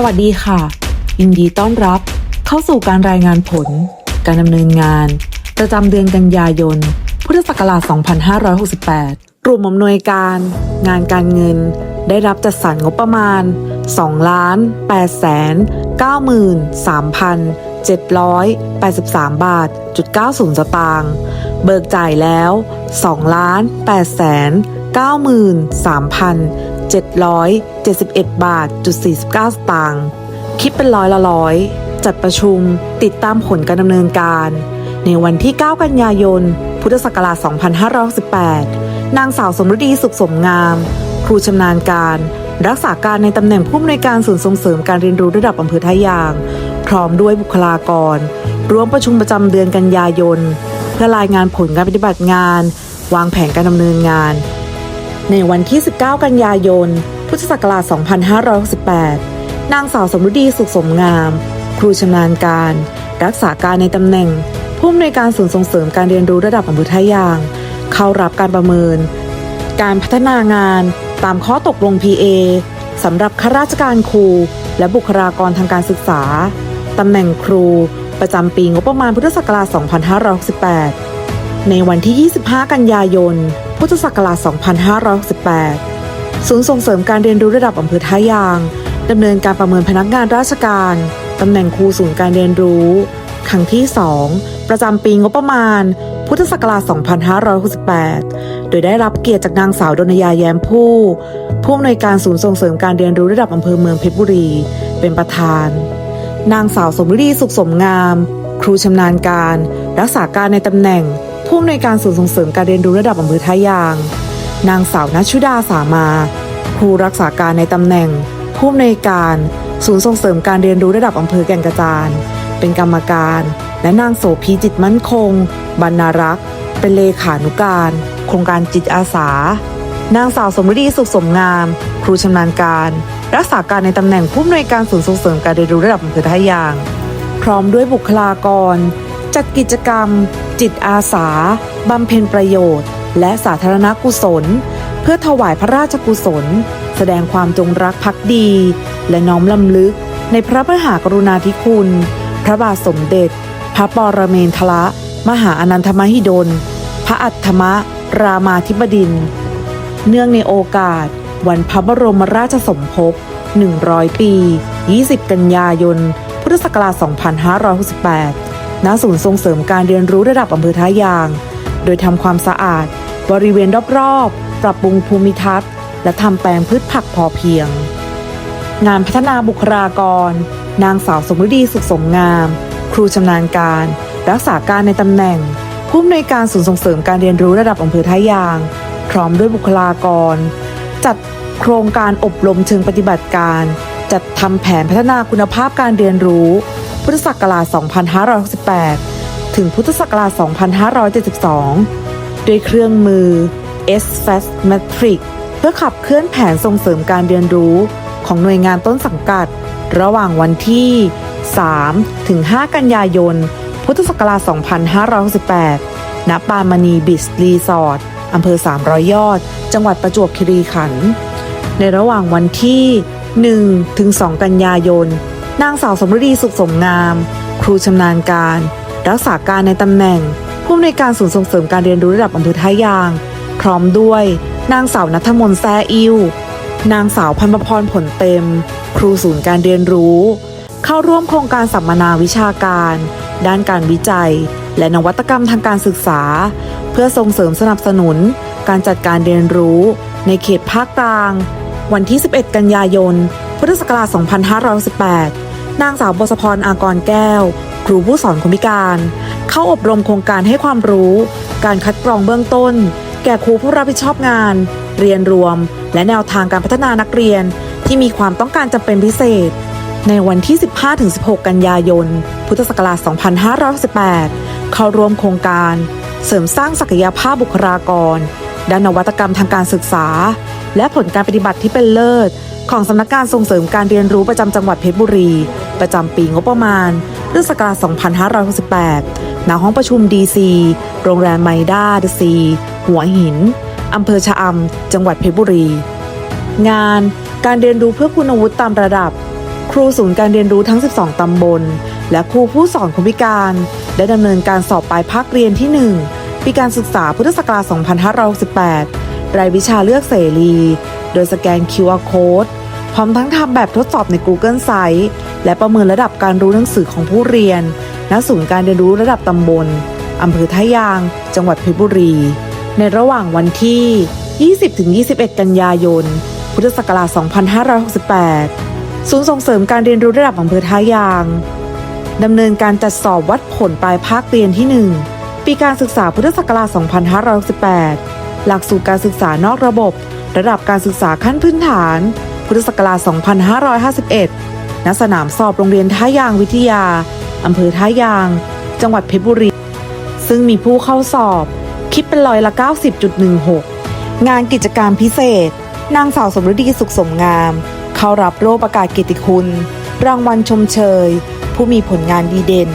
สวัสดีค่ะ ยินดีต้อนรับ เข้าสู่การรายงานผล การดำเนินงาน ประจำเดือนกันยายน พุทธศักราช 2568 กลุ่มอำนวยการ งานการเงิน ได้รับจัดสรรงบประมาณ 2 ล้าน8แสน93,783 บาทจุด90 สตางค์ เบิกจ่ายแล้ว2ล้าน8แสน 771 บาทจุด49 สตางค์คิดเป็นร้อยละร้อย จัดประชุมติดตามผลการดำเนินการ ในวันที่ 9 กันยายน พุทธศักราช2568 นางสาวสมฤดีสุขสมงาม ครูชำนาญการ รักษาการในตำแหน่งผู้อำนวยการศูนย์ส่งเสริมการเรียนรู้ระดับอำเภอท่ายาง พร้อมด้วยบุคลากร ร่วมประชุมประจำเดือนกันยายน เพื่อรายงานผลการปฏิบัติงาน วางแผนการดำเนินงาน ในวันที่ 19 กันยายน พุทธศักราช 2568 นางสาวสมฤดีสุขสมงาม ครูชำนาญการ รักษาการในตำแหน่ง ผู้อำนวยการศูนย์ส่งเสริมการเรียนรู้ระดับอำเภอท่ายาง เข้ารับการประเมิน การพัฒนางานตามข้อตกลง PA สำหรับข้าราชการครู และบุคลากรทางการศึกษา ตำแหน่งครู ประจำปีงบประมาณพุทธศักราช 2568 ในวันที่ 25 กันยายน พุทธศักราช 2568 ศูนย์ส่งเสริมการเรียนรู้ระดับอำเภอท่ายางดำเนินการประเมินพนักงานราชการตำแหน่งครูศูนย์การเรียนรู้ ครั้งที่ 2 ประจำปีงบประมาณ พุทธศักราช 2568 โดยได้รับเกียรติจากนางสาวดนยาแย้มผู้ ผู้อำนวยการศูนย์ส่งเสริมการเรียนรู้ระดับอำเภอเมืองเพชรบุรี เป็นประธาน นางสาวสมฤดีสุขสมงาม ครูชำนาญการ รักษาการในตำแหน่ง ผู้อำนวยการศูนย์ส่งเสริมการเรียนรู้ระดับอำเภอท่ายาง นางสาวนัชชุดาสามาครูรักษาการในตำแหน่ง ผู้อำนวยการศูนย์ส่งเสริมการเรียนรู้ระดับอำเภอแก่งกระจาน เป็นกรรมการ และนางโสภีจิตมั่นคง บรรณารักษ์ เป็นเลขานุการ โครงการจิตอาสา นางสาวสมฤดีสุขสมงาม ครูชำนาญการ รักษาการในตำแหน่งผู้อำนวยการศูนย์ส่งเสริมการเรียนรู้ระดับอำเภอท่ายาง พร้อมด้วยบุคลากร จัดกิจกรรม จิตอาสา บำเพ็ญประโยชน์ และสาธารณกุศล เพื่อถวายพระราชกุศล แสดงความจงรักภักดี และน้อมลำลึก ในพระมหากรุณาธิคุณ พระบาทสมเด็จ พระปรเมนทรมหาอนันทมหิดล พระอัฏฐมรามาธิบดิน เนื่องในโอกาส วันพระบรมราชสมภพ 100 ปี 20 กันยายน พุทธศักราช 2568 ณศูนย์ส่งเสริมการเรียนรู้ระดับอำเภอท่ายาง โดยทำความสะอาด บริเวณรอบๆ ปรับปรุงภูมิทัศน์ และทำแปลงพืชผักพอเพียง งานพัฒนาบุคลากร นางสาวสมฤดีสุขสมงาม ครูชำนาญการ รักษาการในตำแหน่ง ผู้อำนวยการศูนย์ส่งเสริมการเรียนรู้ระดับอำเภอท่ายาง พร้อมด้วยบุคลากร จัดโครงการอบรมเชิงปฏิบัติการ จัดทำแผนพัฒนาคุณภาพการเรียนรู้ พุทธศักราช 2568 ถึงพุทธศักราช 2572 ด้วยเครื่องมือ s f a s t Matrix เพื่อขับเคลื่อนแผนส่งเสริมการเรียนรู้ของหน่วยงานต้นสังกัด ระหว่างวันที่ 3 ถึง 5 กันยายน พุทธศักราช 2568 ณ ปามณีบิสรีสอร์ทอำเภอ 300 ยอด จังหวัดประจวบคีรีขันธ์ ในระหว่างวันที่ 1 ถึง 2 กันยายน นางสาวสมฤดีสุขสมงาม ครูชำนาญการ รักษาการในตำแหน่ง ผู้อำนวยการศูนย์ส่งเสริมการเรียนรู้ระดับอำเภอท่ายาง พร้อมด้วย นางสาวนัทมน์แซ่อิว นางสาวพันประพรผลเต็ม ครูศูนย์การเรียนรู้ เข้าร่วมโครงการสัมมนาวิชาการ ด้านการวิจัย และนวัตกรรมทางการศึกษา เพื่อส่งเสริมสนับสนุน การจัดการเรียนรู้ ในเขตภาคกลาง วันที่ 11 กันยายนพุทธศักราช 2518 นางสาวบสพรอากรแก้ว ครูผู้สอนคนพิการ เข้าอบรมโครงการให้ความรู้ การคัดกรองเบื้องต้น แก่ครูผู้รับผิดชอบงาน เรียนรวม และแนวทางการพัฒนานักเรียนที่มีความต้องการจำเป็นพิเศษ ในวันที่ 15-16 กันยายน พุทธศักราช 2518 เข้าร่วมโครงการ เสริมสร้างศักยภาพบุคลากร ด้านนวัตกรรมทางการศึกษา และผลการปฏิบัติที่เป็นเลิศของสำนักงานส่งเสริมการเรียนรู้ประจำจังหวัดเพชรบุรี ประจำปีงบประมาณพุทธศักราช2568ณห้องประชุม DC โรงแรมไมด้าดซีหัวหินอำเภอชะอำจังหวัดเพชรบุรี งานการเรียนรู้เพื่อคุณวุฒิตามระดับ ครูศูนย์การเรียนรู้ทั้ง 12 ตำบล และครูผู้สอนคนพิการ ได้ดำเนินการสอบปลายภาคเรียนที่ 1 ปีการศึกษาพุทธศักราช2568 รายวิชาเลือกเสรี โดยสแกน QR Code ร้อมทั้งทำแบบทดสอบใน Google Site และประเมินระดับการรู้หนังสือของผู้เรียน ณ ศูนย์การเรียนรู้ระดับตำบลอำเภอท่ายาง จังหวัดเพชรบุรี ในระหว่างวันที่ 20-21 กันยายน พุทธศักราช 2568 ศูนย์ส่งเสริมการเรียนรู้ระดับอำเภอท่ายางดำเนินการจัดสอบวัดผลปลายภาคเรียนที่ 1 ปีการศึกษาพุทธศักราช 2568 หลักสูตรการศึกษานอกระบบ ระดับการศึกษาขั้นพื้นฐาน พุทธศักราช 2551 ณ สนามสอบโรงเรียนท่ายางวิทยา อำเภอท่ายาง จังหวัดเพชรบุรี ซึ่งมีผู้เข้าสอบ คิดเป็นร้อยละ 90.16 งานกิจกรรมพิเศษ นางสาวสมฤดีสุขสมงาม เข้ารับโล่ประกาศเกียรติคุณ รางวัลชมเชย ผู้มีผลงานดีเด่น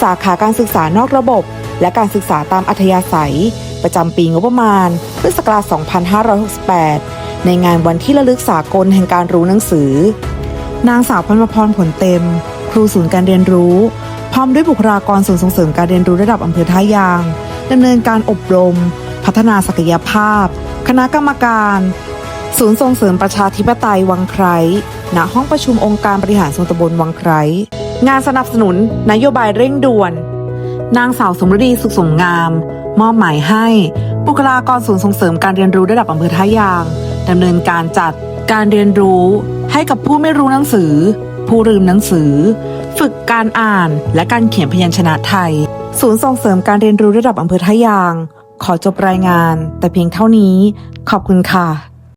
สาขาการศึกษานอกระบบ และการศึกษาตามอัธยาศัย ประจำปีงบประมาณพุทธศักราช 2568 ในงานวันที่ระลึกสากลแห่งการรู้หนังสือ นางสาวพันมพรผลเต็ม ครูศูนย์การเรียนรู้ พร้อมด้วยบุคลากรศูนส่งเสริมการเรียนรู้ระดับอำเภอท่ายางดำเนินการอบรม พัฒนาศักยภาพ คณะกรรมการ ศูนย์ส่งเสริมประชาธิปไตยวังไคร้ณห้องประชุมองค์การบริหารส่วนตำบลวังไคร้งานสนับสนุนนโยบายเร่งด่วน นางสาวสมฤดีสุขสมงาม มอบหมายให้บุคลากรศูนย์ส่งเสริมการเรียนรู้ระดับอำเภอท่ายาง ดำเนินการจัดการเรียนรู้ให้กับผู้ไม่รู้หนังสือ ผู้ลืมหนังสือ ฝึกการอ่านและการเขียนพยัญชนะไทย ศูนย์ส่งเสริมการเรียนรู้ระดับอำเภอท่ายาง ขอจบรายงาน แต่เพียงเท่านี้ ขอบคุณค่ะ